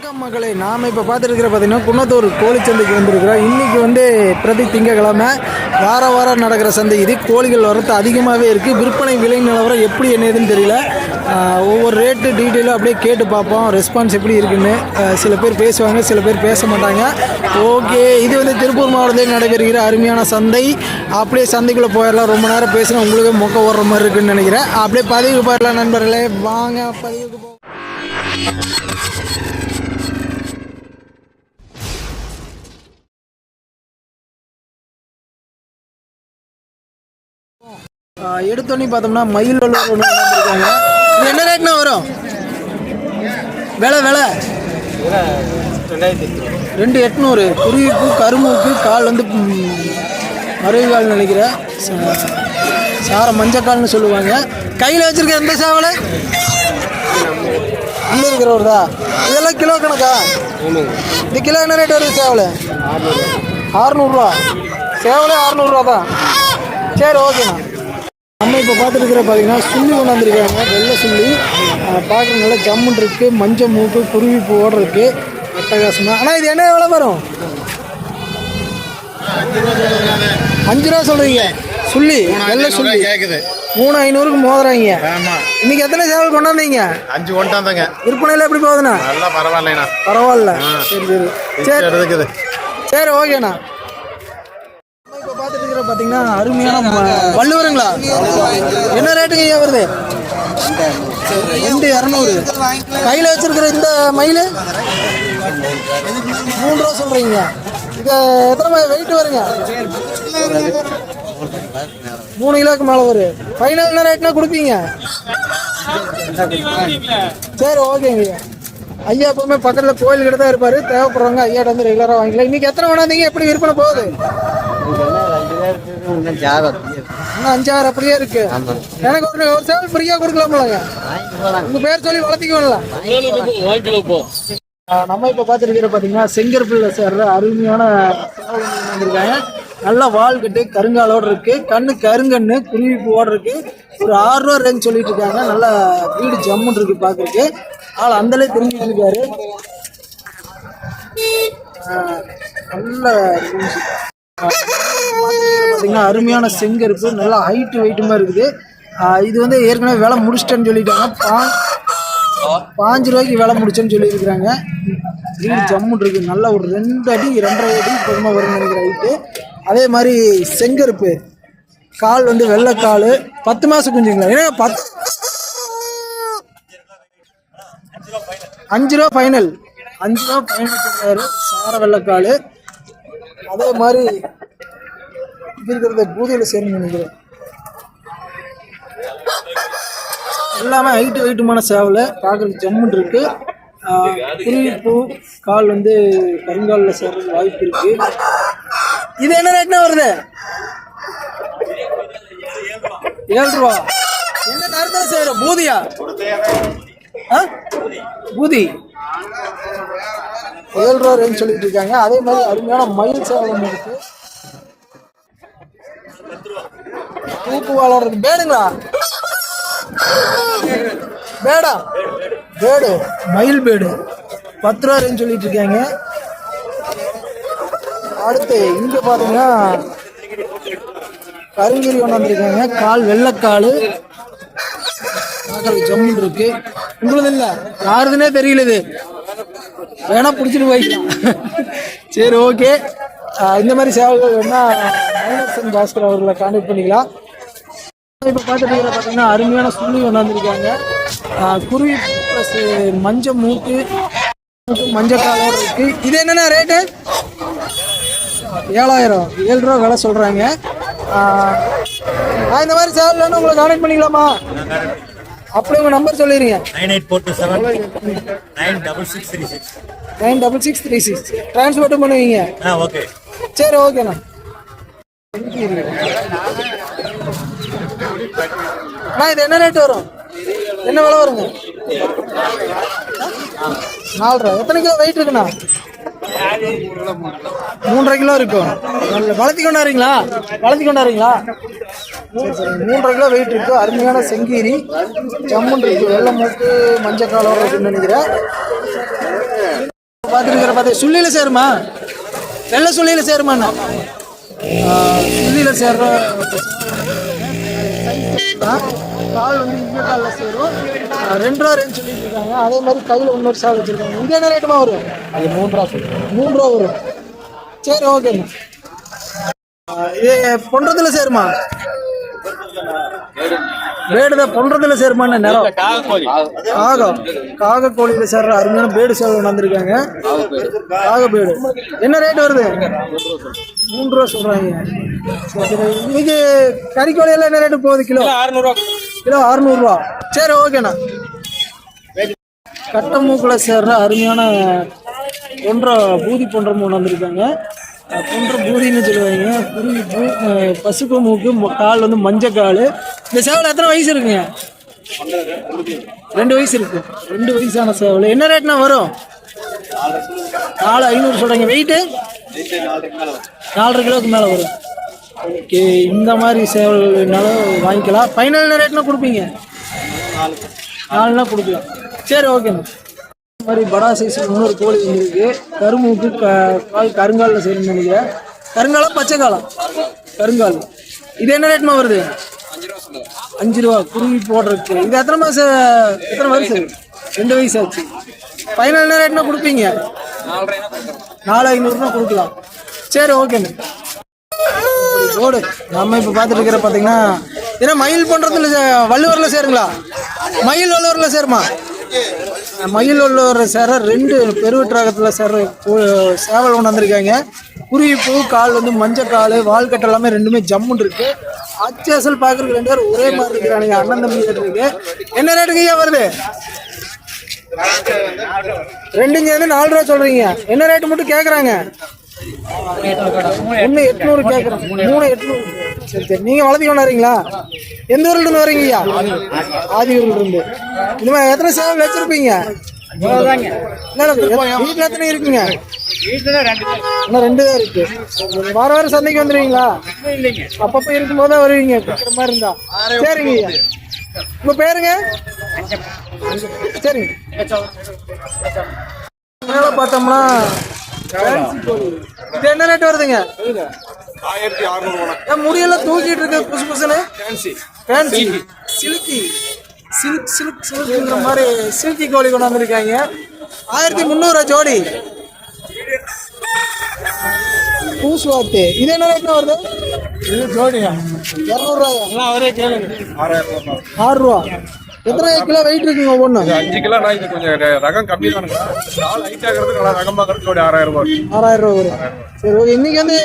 வணக்கம் மக்களை நாம் இப்போ பார்த்துருக்கிற பார்த்தீங்கன்னா குன்னத்தூர் கோழி சந்தைக்கு வந்திருக்கிறோம். இன்றைக்கி வந்து பிரதி திங்கக்கிழமை வார வாரம் நடக்கிற சந்தை இது. கோழிகள் வரத்து அதிகமாகவே இருக்குது விற்பனை விலை நிலவரம் எப்படி என்னதுன்னு தெரியல. ஒவ்வொரு ரேட்டு டீட்டெயிலும் அப்படியே கேட்டு பார்ப்போம். ரெஸ்பான்ஸ் எப்படி இருக்குன்னு சில பேர் பேசுவாங்க சில பேர் பேச மாட்டாங்க. ஓகே இது வந்து திருப்பூர் மாவட்டத்தில் நடைபெறுகிற அருமையான சந்தை. அப்படியே சந்தைக்குள்ளே போயிடலாம். ரொம்ப நேரம் பேசினா உங்களுக்கு மொக்க ஓடுற மாதிரி இருக்குன்னு நினைக்கிறேன். அப்படியே பதிவுக்கு போயிடலாம் நண்பர்களே. வாங்க பதிவுக்கு போ எடுத்தோன்னே பார்த்தோம்னா மயில் ஒன்று வந்திருக்காங்க. இது என்ன ரேட்னா வரும்? விலை விலை? ரெண்டு எட்நூறு. குருவிப்பு கரும்புக்கு கால் வந்து மறைவுகால் நினைக்கிறேன். சார மஞ்சக்கால்னு சொல்லுவாங்க. கையில் வச்சிருக்க எந்த சேவலை? உள்ளே இருக்கிறவர் தான் இதெல்லாம் கிலோ கணக்கா? இது கிலோ என்ன ரேட் வருது சேவலை? அறநூறுவா சேவலே அறநூறுவா தான் சரி ஓகேண்ணா நம்ம இப்போ பார்த்துருக்கிற பார்த்தீங்கன்னா சுள்ளி கொண்டாந்துருக்காங்க வெள்ளை சுள்ளி. பார்க்குற நல்லா ஜம்முன் இருக்கு மஞ்சள் மூக்கு குருவி பூவோட இருக்கு. அட்டகாசமா. ஆனால் இது என்ன எவ்வளோ வரும்? அஞ்சு ரூபா சொல்றீங்க. சுள்ளி வெள்ளை சுள்ளி. கேக்குது. மூணு ஐநூறுக்கு மோதுறாங்க. இன்னைக்கு எத்தனை சேவல் கொண்டாந்தீங்க அஞ்சு கொண்டாந்தங்க. விற்பனையில் எப்படி போகுதுண்ணா? நல்லா பரவாயில்லைண்ணா. பரவாயில்ல. சரி சரி. சரி. இருக்குது சரி ஓகேண்ணா. இருக்கிற பார்த்தீங்கன்னா அருமையான வள்ளுவருங்களா? என்ன ரேட்டுங்க ஐயா வருது? ரெண்டு இரநூறு. கையில் வச்சிருக்கிற இந்த மயில்? மூணு ரூபா சொல்கிறீங்க இது எத்தனை வெயிட் வருங்க? மூணு கிலோக்கு மேலே வரும் ஃபைனல் என்ன ரேட்னா கொடுப்பீங்க? சரி ஓகேங்க ஐயா. ஐயா எப்பவுமே பக்கத்தில் கோயில் கிட்ட தான் இருப்பார். தேவைப்படுறவங்க ஐயாட்ட வந்து ரெகுலராக வாங்கிக்கலாம். இன்னைக்கு எத்தனை வேணாந்தீங்க எப்படி விற்பனை போகுது? இன்னும் அஞ்சாறு அப்படியே இருக்கு. எனக்கு ஒரு ஒரு சேவல் ஃப்ரீயாக கொடுக்கலாம்லங்க உங்க பேர் சொல்லி வளர்த்திக்கோங்களா நம்ம இப்போ பார்த்துருக்கிற பார்த்தீங்கன்னா செங்கற்பில் சேர்ற அருமையான வந்திருக்காங்க. நல்ல வால் கட்டு கருங்காலோட இருக்கு. கண்ணு கருங்கண்ணு குருவி பூவோட இருக்கு. ஒரு ஆறு ரூபா ரேஞ்ச் சொல்லிட்டு இருக்காங்க நல்ல வீடு ஜம்முன்னு இருக்கு பார்க்கறதுக்கு. ஆள் அந்தலே தெரிஞ்சிட்டு இருக்காரு நல்ல. பார்த்தீங்கன்னா அருமையான செங்கருப்பு நல்லா ஹைட்டு வெயிட்டுமா இருக்குது. இது வந்து ஏற்கனவே விலை முடிச்சிட்டேன்னு சொல்லிட்டாங்க. பா பாஞ்சு ரூபாய்க்கு விலை முடிச்சேன்னு சொல்லியிருக்கிறாங்க. வீடு ஜம்முன் இருக்குது நல்லா ஒரு ரெண்டு அடி ரெண்டரை அடி பக்கமாக வரும்னு நினைக்கிற ஹைட்டு அதே மாதிரி செங்கருப்பு. கால் வந்து வெள்ளைக்கால் பத்து மாதம் குஞ்சுங்களா? ஏன்னா பத்து அஞ்சு ரூபா ஃபைனல் அஞ்சு ரூபா ஃபைனல் சார வெள்ளைக்கால் அதே மாதிரி இருக்கிறத பூதையில் சேரணும்னு நினைக்கிறேன். எல்லாமே ஹைட்டு ஹைட்டுமான சேவலை பார்க்குறதுக்கு ஜம்முன் இருக்கு. குருவிப்பூ கால் வந்து கருங்காலில் சேர்றதுக்கு வாய்ப்பு இருக்கு. இது என்ன ரேட்னா வருது? ஏழு ரூபா என்ன நேரத்தில் சேர? பூதியா? ஆ? பூதி. ஏழு ரூபா ரேஞ்ச் சொல்லிட்டு இருக்காங்க. அதே மாதிரி அருமையான மயில் சேவல் இருக்குது இருக்கு. தூக்கு வாழறது பேடுங்களா? பேடா. பேடு. மயில் பேடு. பத்து ரூபா ரேஞ்ச் சொல்லிட்டு இருக்காங்க. அடுத்து இங்க பாத்தீங்கன்னா கருங்கிரி கொண்டு வந்திருக்காங்க. கால் வெள்ளைக்கால். பார்க்கறதுக்கு ஜம்முன் இருக்கு. உங்களுது இல்லை யாருதுன்னே தெரியல இது வேணா பிடிச்சிட்டு போய்க்கலாம். சரி ஓகே இந்த மாதிரி சேவைகள் வேணா மைனஸ் பாஸ்கர் அவர்களை கான்டாக்ட் பண்ணிக்கலாம். இப்போ பார்த்துட்டு பார்த்தீங்கன்னா அருமையான சுள்ளி கொண்டாந்துருக்காங்க குருவி ப்ளஸ் மஞ்சள் மூக்கு மஞ்சள் காலோட இருக்கு. இது என்னென்ன ரேட்டு ஏழாயிரம். ஏழு ரூபா விலை சொல்கிறாங்க இந்த மாதிரி சேவல் உங்களை கான்டாக்ட் பண்ணிக்கலாமா? அப்படியே உங்கள் நம்பர் சொல்லிடுங்க. Nine eight four two seven nine double six three six nine double six three six ட்ரான்ஸ்போர்ட்டும் பண்ணுவீங்க. ஆ ஓகே சரி ஓகேண்ணா அண்ணா. இது என்ன ரேட் வரும்? என்ன விலை வருங்க? நாலு ரூபா எத்தனை கிலோ வெயிட் இருக்குண்ணா? மூன்றரை கிலோ இருக்கும் நல்ல வளர்த்தி கொண்டாடுறீங்களா? வளர்த்தி கொண்டாடுறீங்களா? மூன்றரை கிலோ வெயிட் இருக்கு. அருமையான செங்கீரி ஜம்முன் இருக்கு. வெள்ளை மூக்கு மஞ்சள் காலம் இருக்குன்னு நினைக்கிறேன். பார்த்துருக்கிற பார்த்து சுள்ளியில் சேருமா? வெள்ளை சுள்ளியில் சேருமாண்ணா. சுள்ளியில் சேர்ற. கால் வந்து இந்த காலில் சேரும். ரெண்டு ரூபா ரேஞ்ச் சொல்லிட்டு இருக்காங்க. அதே மாதிரி கையில் இன்னொரு சால் வச்சுருக்காங்க. இங்கே என்ன ரேட்டுமா வரும்? அது மூணு ரூபா மூணு ரூபா வரும். சரி ஓகேண்ணா இது பொன்றதுல சேருமா? பேடுத பொன்றதுல சேருமான்னு நிலம்? காகம் காக கோழியில சேர்ற அருமையான பேடு சேவை வந்திருக்காங்க. காக பேடு. என்ன ரேட் வருது? மூன்று ரூபா சொல்றாங்க. இன்னைக்கு கறிக்கோழி எல்லாம் என்ன ரேட்டு போகுது கிலோ? அறுநூறுவா. கிலோ அறுநூறுவா. சரி ஓகேண்ணா கட்டமூக்கில் சேர்ற அருமையான பொன்ற பூதி பொன்ற மூணு வந்திருக்காங்க. பொன்ற பூதின்னு சொல்லுவாங்க. குருவி பூ பசுப்பு மூக்கு கால் வந்து மஞ்சள் கால் இந்த சேவல் எத்தனை வயசு இருக்குங்க? ரெண்டு வயசு இருக்கு. ரெண்டு வயசான சேவல். என்ன ரேட்னா வரும்? நாலு ஐநூறு சொல்கிறீங்க வெயிட்டு நாலரை கிலோவுக்கு மேலே வரும். ஓகே இந்த மாதிரி சேவல்னாலும் வாங்கிக்கலாம். ஃபைனல் ரேட்னா கொடுப்பீங்க? நாலுனா கொடுக்கலாம். சரி ஓகேண்ணா இந்த மாதிரி படா சைஸ் இன்னொரு கோழி வந்துருக்கு கரும்புக்கு க கால் கருங்காலில் செய்யணும்னு நினைக்கிறேன் கருங்காலம் பச்சை காலம் கருங்கால். இது என்ன ரேட்மா வருது? அஞ்சு ரூபா குருவி போடுறதுக்கு. இது எத்தனை மாதம் எத்தனை வருஷம்? ரெண்டு வயசு ஆச்சு. ஃபைனல் என்ன ரேட்னா கொடுப்பீங்க நாலு ஐநூறுனா கொடுக்கலாம். சரி ஓகேண்ணா ரோடு. நம்ம இப்போ பார்த்துட்டு இருக்கிற பார்த்தீங்கன்னா ஏன்னா மயில் பண்ணுறதுல வள்ளுவரில் சேருங்களா? மயில் வள்ளுவரில் சேருமா? மயில் வள்ளுவர் சேர ரெண்டு பெருவற்றாகத்தில் சேர சேவல் கொண்டு வந்திருக்காங்க. குருவிப்பூ கால் வந்து மஞ்சள் கால் வால்கட்டை எல்லாமே ரெண்டுமே ஜம்முன்னு இருக்கு. அச்சேசல் பார்க்குறதுக்கு ரெண்டு பேரும் ஒரே மாதிரி இருக்கிறானுங்க அண்ணன் தம்பி கிட்ட இருக்கு. என்ன ரேட்டுக்கு ஐயா வருது? ரெண்டுங்க வந்து நாலு ரூபா சொல்றீங்க. என்ன ரேட்டு மட்டும் கேட்குறாங்க ஒன்று எட்நூறு கேட்குறோம் மூணு எட்நூறு. சரி சரி. நீங்கள் வளர்த்தி வரீங்களா எந்த ஊர்ல இருந்து வரீங்க ஐயா ஆதியூர்ல இருந்து. இந்த மாதிரி எத்தனை சேவை வச்சிருப்பீங்க? வீட்டில் எத்தனை இருக்குங்க? இன்னும் ரெண்டு தான் இருக்கு. வார வாரம் சந்தைக்கு வந்துடுவீங்களா அப்பப்போ இருக்கும்போது தான் வருவீங்க. கொடுக்குற மாதிரி இருந்தா. சரிங்க. ஐயா உங்க பேருங்க? சரிங்க. மேல பார்த்தோம்னா. இது என்ன ரேட் வருதுங்க? ஆயிரத்தி அறுநூறுவா ஏன் முடியெல்லாம் தூக்கிட்டு இருக்கு புசு புசுன்னு? Fancy fancy silky silk silk சில்க்ங்கிற மாதிரி சில்கி கோழி கொண்டு வந்திருக்காங்க ஆயிரத்தி முந்நூறு ஜோடி. பூசுவாத்து. இது என்ன வருது? இது ஜோடியா? இரநூறுவாயா? அவரே கேளுங்க. ஆறு ரூபா எத்தனை கிலோ வெயிட் இருக்குங்க ஒவ்வொன்று அஞ்சு கிலோ நான் இது கொஞ்சம் ரகம் கம்மி தானுங்க. நாலு ஹைட் ஆகிறது நல்லா ரகமாக ஜோடி ஆறாயிரம் ரூபாய் ஆறாயிரம் ரூபா வரும். சரி ஓகே இன்னைக்கு வந்து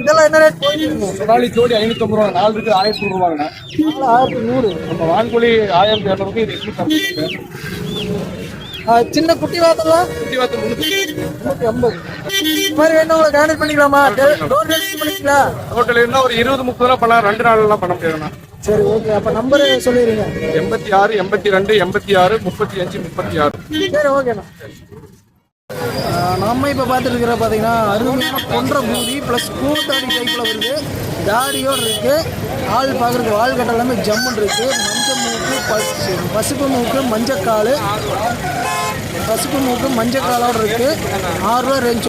இதெல்லாம் என்ன ரேட் போயிட்டு நாலு ஜோடி ஐநூத்தம்பது ரூபா நாலு இருக்கு ஆயிரத்தி நூறுவாங்கண்ணா நாலு ஆயிரத்தி நூறு. நம்ம வான்கோழி ஆயிரத்தி இரநூறுக்கு இது ஐம்பது ஆ, சின்ன குட்டி வாத்தெல்லாம்? குட்டி வாத்து நூற்றி ஐம்பது இந்த மாதிரி வேணும் உங்களை கான்டெக்ட் பண்ணிக்கலாமா? டோர் டெலிவரி பண்ணிக்கலாம். ஹோட்டல் இருந்தால் ஒரு இருபது முப்பது ரூபா பண்ணலாம். ரெண்டு நாள்லாம் பண்ண முடியாதுண்ணா. சரி ஓகே அப்போ நம்பரு சொல்லிடுங்க எண்பத்தி ஆறு எண்பத்தி ரெண்டு எண்பத்தி ஆறு முப்பத்தி அஞ்சு முப்பத்தி ஆறு. சரி ஓகேண்ணா நம்ம இப்போ பார்த்துட்டு இருக்கிற பார்த்தீங்கன்னா அருமையான கொன்ற பூதி ப்ளஸ் கூத்தாடி டைப்பில் வருது. தாடியோடு இருக்கு. ஆள் பார்க்குறதுக்கு வால் கட்ட எல்லாமே ஜம்முன்னு இருக்கு. மஞ்சள் மூக்கு பசு பசுப்பு மூக்கு மஞ்சக்கால். பசுப்பு மூக்கு மஞ்சக்காலோடு இருக்கு. ஆறு ரூபா ரேஞ்ச்